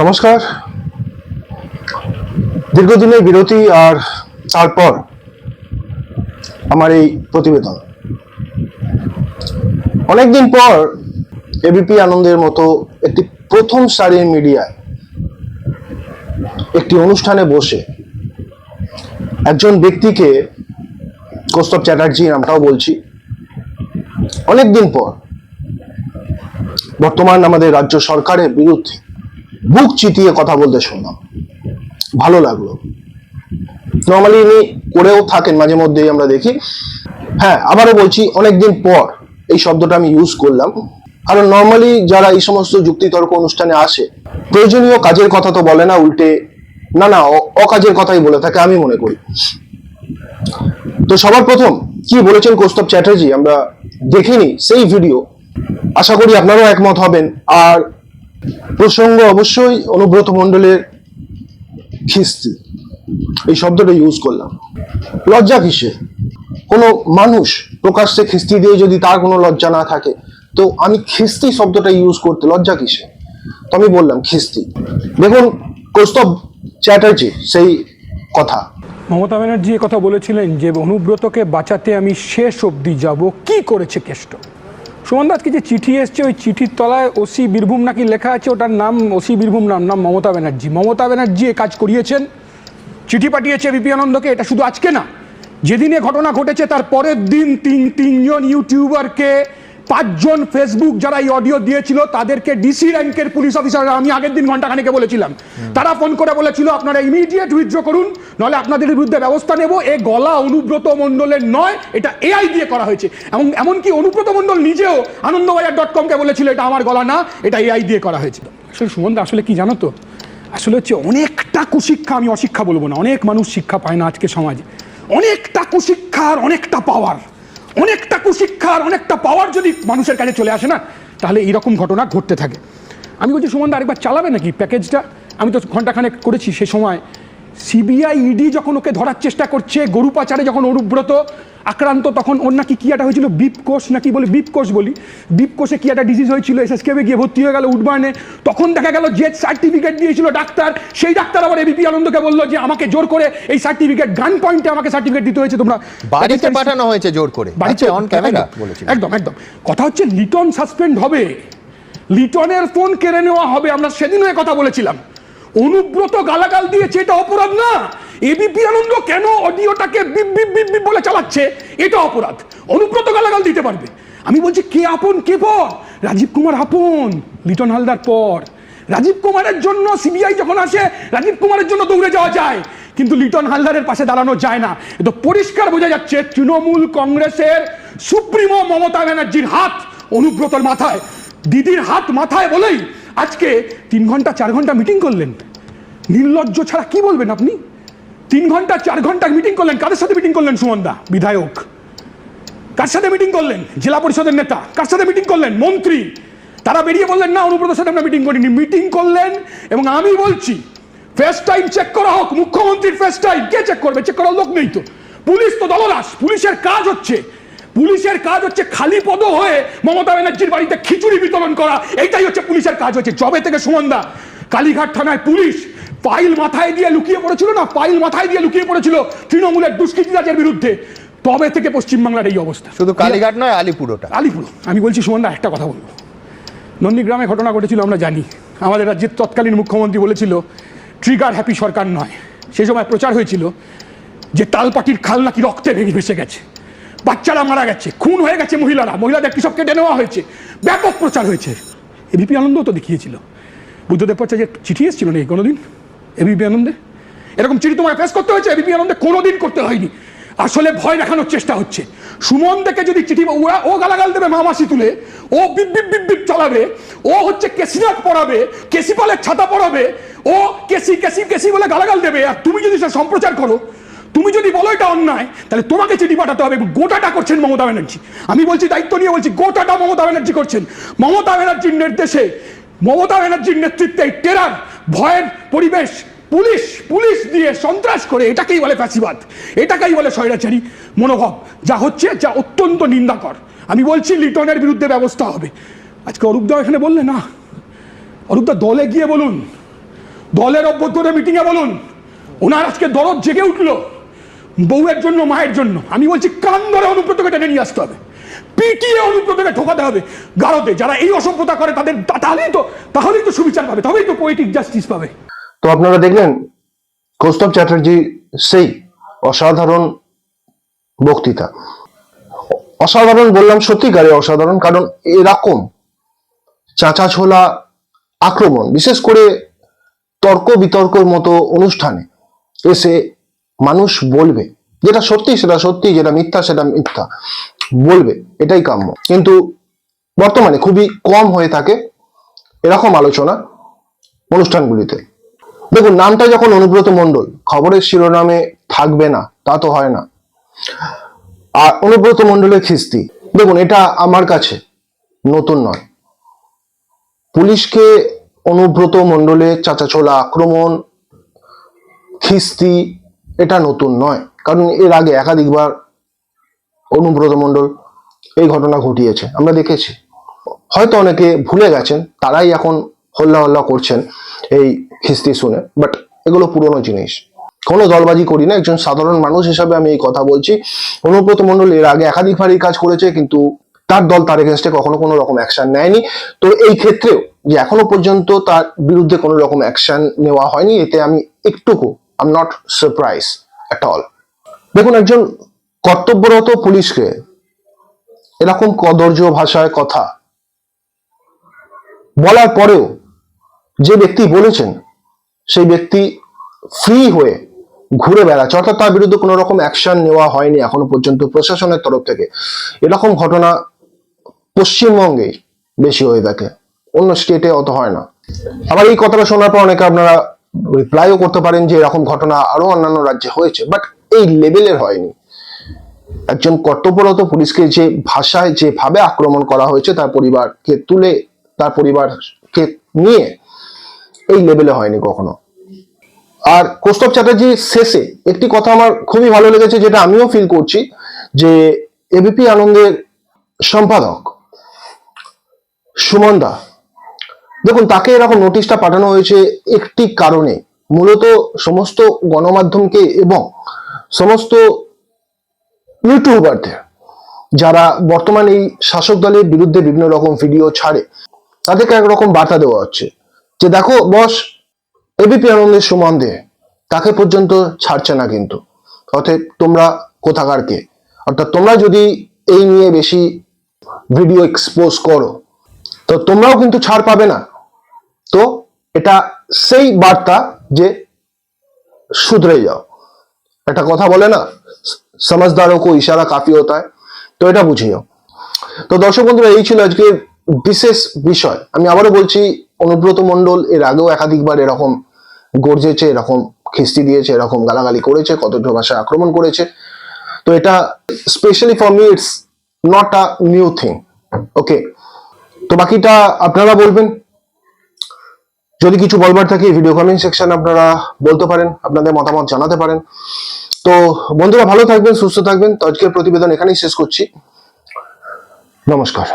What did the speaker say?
নমস্কার। দীর্ঘদিনের বিরতি আর তারপর আমার এই প্রতিবেদন। অনেকদিন পর এবিপি আনন্দের মতো একটি প্রথম সারির মিডিয়ায় একটি অনুষ্ঠানে বসে একজন ব্যক্তিকে কৌস্তব চ্যাটার্জি নামটাও বলছি। অনেকদিন পর বর্তমান আমাদের রাজ্য সরকারের বিরুদ্ধে বুক চিতিয়ে কথা বলতে শুনলাম। ভালো লাগল। নর্মালি ইনি করেও থাকেন, মাঝে মধ্যেই আমরা দেখি। হ্যাঁ আবারও বলছি, অনেকদিন পর এই শব্দটা আমি ইউজ করলাম। কারণ নর্মালি যারা এই সমস্ত যুক্তিতর্ক অনুষ্ঠানে আসে, প্রয়োজনীয় কাজের কথা তো বলে না উল্টে। না না অকাজের কথাই বলে থাকে, আমি মনে করি। তো সবার প্রথম কি বলেছেন কৌস্তব চ্যাটার্জি? আমরা দেখিনি সেই ভিডিও আশা করি আপনারাও একমত হবেন। আর প্রসঙ্গ অবশ্যই অনুব্রত মণ্ডলের খিস্তি এই শব্দটা ইউজ করলাম। লজ্জা কিসে কোনো মানুষ প্রকাশ্যে খিস্তি দিয়ে যদি তার কোনো লজ্জা না থাকে, তো আমি খিস্তি শব্দটা ইউজ করতে লজ্জা কিসে তো আমি বললাম খিস্তি দেখুন কৌস্তব চ্যাটার্জি সেই কথা। মমতা ব্যানার্জি কথা বলেছিলেন যে, অনুব্রতকে বাঁচাতে আমি শেষ অবধি যাব। কি করেছে কেষ্ট? সুমন দাসকে যে চিঠি এসছে, ওই চিঠির তলায় ওসি বীরভূম নাকি লেখা আছে, ওটার নাম, ওসি বীরভূম নাম নাম মমতা ব্যানার্জি। মমতা ব্যানার্জি এ কাজ করিয়েছেন, চিঠি পাঠিয়েছে বিপি আনন্দকে, এটা শুধু আজকে না, যেদিনে ঘটনা ঘটেছে, তার পরের দিন তিন তিনজন ইউটিউবারকে পাঁচজন ফেসবুক যারা এই অডিও দিয়েছিল তাদেরকে ডিসি র্যাঙ্কের পুলিশ অফিসার আমি আগের দিন ঘন্টাখানেকে বলেছিলাম। তারা ফোন করে বলেছিল আপনারা ইমিডিয়েট উইথড্র করুন নাহলে আপনাদের বিরুদ্ধে ব্যবস্থা নেব। এ গলা অনুব্রত মণ্ডলের নয় এটা এআই দিয়ে করা হয়েছে। এবং এমনকি অনুব্রত মণ্ডল নিজেও আনন্দবাজার ডট কমকে বলেছিল এটা আমার গলা না এটা এআই দিয়ে করা হয়েছিল আসলে সুমন্দা আসলে কি জানো তো? আসলে হচ্ছে অনেকটা কুশিক্ষা আমি অশিক্ষা বলব না অনেক মানুষ শিক্ষা পায় না আজকে সমাজে। অনেকটা কুশিক্ষার অনেকটা পাওয়ার অনেকটা কুশিক্ষার, অনেকটা পাওয়ার যদি মানুষের কাছে চলে আসে না, তাহলে এইরকম ঘটনা ঘটতে থাকে। আমি বলছি সুমন দা আরেকবার চালাবে নাকি প্যাকেজটা? আমি তো ঘন্টাখানেক করেছি সে সময়। সিবিআই ইডি যখন ওকে ধরার চেষ্টা করছে গরু পাচারে যখন অনুব্রত আক্রান্ত তখন ওর নাকি কি একটা হয়েছিল বিপ কোষ নাকি বলে বিপ কোষ বলি। বিপ কোষে কি একটা ডিজিজ হয়েছিল এসএসকেবে গিয়ে ভর্তি হয়ে গেল উডবার্নে তখন দেখা গেল যে সার্টিফিকেট দিয়েছিল ডাক্তার সেই ডাক্তার আবার এবিপি আনন্দকে বলল যে আমাকে জোর করে এই সার্টিফিকেট গান পয়েন্টে আমাকে সার্টিফিকেট দিতে হয়েছে তোমরা। বাড়িতে পাঠানো হয়েছে জোর করে। বাড়িতে অন ক্যামেরা একদম, একদম একদম। কথা হচ্ছে লিটন সাসপেন্ড হবে। লিটনের ফোন কেড়ে নেওয়া হবে আমরা সেদিনও কথা বলেছিলাম। অনুব্রত গালাগাল দিয়েছে এটা অপরাধ না। এবিপি আনন্দ কেন অডিওটাকে বলে চালাচ্ছে? এটা অপরাধ। অনুব্রত গালাগাল দিতে পারবে। আমি বলছি, কে আপন, কে পর? রাজীব কুমার আপন, লিটন হালদার পর। রাজীব কুমারের জন্য সিবিআই যখন আসে, রাজীব কুমারের জন্য দৌড়ে যাওয়া যায়। কিন্তু লিটন হালদারের পাশে দাঁড়ানো যায় না। এটা পরিষ্কার বোঝা যাচ্ছে, তৃণমূল কংগ্রেসের সুপ্রিমো মমতা ব্যানার্জির হাত অনুব্রতর মাথায়। দিদির হাত মাথায় বলেই আজকে তিন ঘণ্টা, চার ঘণ্টা মিটিং করলেন। নির্লজ্জ ছাড়া কি বলবেন আপনি? তিন ঘণ্টা, চার ঘণ্টা মিটিং করলেন। কাদের সাথে মিটিং করলেন, সুমনদা? বিধায়ক। কার সাথে মিটিং করলেন? জেলা পরিষদের নেতা। কার সাথে মিটিং করলেন? মন্ত্রী। তারা বেরিয়ে বললেন, না, অনুব্রতের সাথে আমরা মিটিং করিনি। মিটিং করলেন এবং আমি বলছি ফেস টাইম চেক করা হোক। মুখ্যমন্ত্রীর ফেস টাইম কে চেক করবে? চেক করার লোক নেই তো। পুলিশ তো দলদাস পুলিশের কাজ হচ্ছে, পুলিশের কাজ হচ্ছে খালি পদ হয়ে মমতা ব্যানার্জির বাড়িতে খিচুড়ি বিতরণ করা। এইটাই হচ্ছে পুলিশের কাজ হচ্ছে। জবে থেকে সুমন্দা, কালীঘাট থানায় পুলিশ পাইল মাথায় দিয়ে লুকিয়ে পড়েছিল না? পাইল মাথায় দিয়ে লুকিয়ে পড়েছিল তৃণমূলের দুষ্কৃতিরাজের বিরুদ্ধে। তবে থেকে পশ্চিমবাংলার এই অবস্থা। শুধু কালীঘাট নয় আলিপুরোটা। আলিপুর। আমি বলছি সুমনদা একটা কথা বলব। নন্দীগ্রামে ঘটনা ঘটেছিল আমরা জানি। আমাদের রাজ্যের তৎকালীন মুখ্যমন্ত্রী বলেছিল ট্রিগার হ্যাপি সরকার নয়। সেই সময় প্রচার হয়েছিল যে তালপাটির খাল নাকি রক্তে ভেঙে ভেসে গেছে। বাচ্চারা মারা গেছে খুন হয়ে গেছে মহিলারা। মহিলাদের কৃষক কেটে নেওয়া হয়েছে? ব্যাপক প্রচার হয়েছে। এবিপি আনন্দও তো দেখিয়েছিল। বুদ্ধদেব ভট্টাচার্যের চিঠি এসেছিল নাকি কোনোদিন? এবিপি আনন্দে এরকম চিঠি তোমায় ফেস করতে হয়েছে এবিপি আনন্দে কোনোদিন করতে হয়নি। আসলে ভয় দেখানোর চেষ্টা হচ্ছে। সুমন থেকে যদি চিঠি ওরা ও গালাগাল দেবে, মামাসি তুলে, ও বিপ বিপ বিপ চালাবে, ও হচ্ছে কেসিনাথ পড়াবে কেসিপালের ছাতা পড়াবে, ও কেসি কেসি কেসি বলে গালাগাল দেবে, আর তুমি যদি সেটা সম্প্রচার করো, তুমি যদি বলো এটা অন্যায়, তাহলে তোমাকে চিঠি পাঠাতে হবে গোটাটা করছেন মমতা ব্যানার্জি। আমি বলছি দায়িত্ব নিয়ে বলছি, গোটাটা মমতা ব্যানার্জি করছেন। মমতা ব্যানার্জির নির্দেশে, মমতা ব্যানার্জির নেতৃত্বে টেরার ভয়ের পরিবেশ পুলিশ পুলিশ দিয়ে সন্ত্রাস করে, এটাকেই বলে ফ্যাসিবাদ, এটাকেই বলে স্বৈরাচারী মনোভাব, যা হচ্ছে, যা অত্যন্ত নিন্দাকর। আমি বলছি, লিটনের বিরুদ্ধে ব্যবস্থা হবে। আজকে অরূপদা এখানে বললে না? অরূপদা দলে গিয়ে বলুন। দলের অভ্যর্থনা মিটিংয়ে বলুন। ওনার আজকে দরদ জেগে উঠল। বউয়ের জন্য, মায়ের জন্য। আমি বলছি, কান ধরে অনুব্রতকে টেনে নিয়ে আসতে হবে। পিটিয়ে অনুব্রতকে ঠোকাতে হবে। গারদে, যারা এই অসভ্যতা করে, তাদের তাহলেই তো তাহলেই তো সুবিচার পাবে, তবেই তো পোয়েটিক জাস্টিস পাবে। তো আপনারা দেখলেন, কৌস্তব চ্যাটার্জি সেই অসাধারণ বক্তৃতা। অসাধারণ বললাম সত্যিকারে অসাধারণ, কারণ এরকম চাচা ছোলা আক্রমণ, বিশেষ করে তর্ক বিতর্কর মতো অনুষ্ঠানে এসে মানুষ বলবে, যেটা সত্যি সেটা সত্যি, যেটা মিথ্যা সেটা মিথ্যা, বলবে, এটাই কাম্য। কিন্তু বর্তমানে খুবই কম হয়ে থাকে এরকম আলোচনা অনুষ্ঠানগুলিতে। দেখুন, নামটা যখন অনুব্রত মণ্ডল, খবরের শিরোনামে থাকবে না, তা তো হয় না। আর অনুব্রত মণ্ডলের খিস্তি, দেখুন, এটা আমার কাছে নতুন নয়। পুলিশকে অনুব্রত মণ্ডলের চাচাছোলা আক্রমণ, খিস্তি, এটা নতুন নয়। কারণ এর আগে একাধিকবার অনুব্রত মণ্ডল এই ঘটনা ঘটিয়েছে, আমরা দেখেছি। হয়তো অনেকে ভুলে গেছেন, তারাই এখন হল্লা হল্লা করছেন এই খিস্তি শুনে বাট এগুলো পুরনো জিনিস। কোনো দলবাজি করি না, একজন সাধারণ মানুষ হিসাবে আমি এই কথা বলছি। অনুব্রত মণ্ডল এর আগে একাধিকবার এই কাজ করেছে, কিন্তু তার দল তার এগেনস্টে কখনো কোনো রকম অ্যাকশন নেয়নি। তো এই ক্ষেত্রেও যে এখনও পর্যন্ত তার বিরুদ্ধে কোনো রকম অ্যাকশন নেওয়া হয়নি, এতে আমি একটুকু am not surprise at all দেখুন, একজন কর্তব্যরত পুলিশকে এরকম কদর্য ভাষায় কথা বলার পরেও যে ব্যক্তি বলেছেন সেই ব্যক্তি ফ্রি হয়ে ঘুরে বেড়াচ্ছে, অর্থাৎ তার বিরুদ্ধে কোনো রকম অ্যাকশন নেওয়া হয়নি এখনও পর্যন্ত প্রশাসনের তরফ থেকে। এরকম ঘটনা পশ্চিমবঙ্গেই বেশি হয়ে থাকে, অন্য স্টেটে অত হয় না। আবার এই কথাটা শোনার পর অনেকে আপনারা রিপ্লাইও করতে পারেন যে এরকম ঘটনা আরও অন্যান্য রাজ্যে হয়েছে বাট এই লেভেলের হয়নি। একজন কর্তব্যরত পুলিশকে যে ভাষায় যেভাবে আক্রমণ করা হয়েছে তার পরিবারকে তুলে, তার পরিবারকে নিয়ে এই লেভেলে হয়নি কখনো। আর কৌস্তব চ্যাটার্জি শেষে একটি কথা আমার খুবই ভালো লেগেছে, যেটা আমিও ফিল করছি, যে এবিপি আনন্দের সম্পাদক সুমন দা। দেখুন, তাকে এরকম নোটিশটা পাঠানো হয়েছে একটি কারণে। মূলত সমস্ত গণমাধ্যমকে এবং সমস্ত ইউটিউবারদের, যারা বর্তমান এই শাসক দলের বিরুদ্ধে বিভিন্ন রকম ভিডিও ছাড়ে, তাদেরকে একরকম বার্তা দেওয়া হচ্ছে। যে দেখো, বস এবিপি আনন্দের সুমন দে, তাকে পর্যন্ত ছাড়ছে না কিন্তু। অতএব তোমরা কোথাকার কে? অর্থাৎ তোমরা যদি এই নিয়ে বেশি ভিডিও এক্সপোজ করো, তো তোমরাও কিন্তু ছাড় পাবে না। তো এটা সেই বার্তা যে শুধরে যাও। একটা কথা বলে না সমঝদারও কো ইশারা কাফি হতা তো এটা বুঝিও তো দর্শক বন্ধুরা, এই ছিল আজকে বিশেষ বিষয়। আমি আবারও বলছি অনুব্রত মণ্ডল এর আগেও একাধিকবার এরকম গর্জেছে, এরকম খিস্তি দিয়েছে, এরকম গালাগালি করেছে, কত ভাষায় আক্রমণ করেছে। তো এটা specially for me it's not a new thing okay তো বাকিটা আপনারা বলবেন। যদি কিছু বলবার থাকে ভিডিও কমেন্ট সেকশন আপনারা বলতে পারেন, আপনাদের মতামত জানাতে পারেন। তো বন্ধুরা ভালো থাকবেন, সুস্থ থাকবেন। তো আজকের প্রতিবেদন এখানেই শেষ করছি। নমস্কার।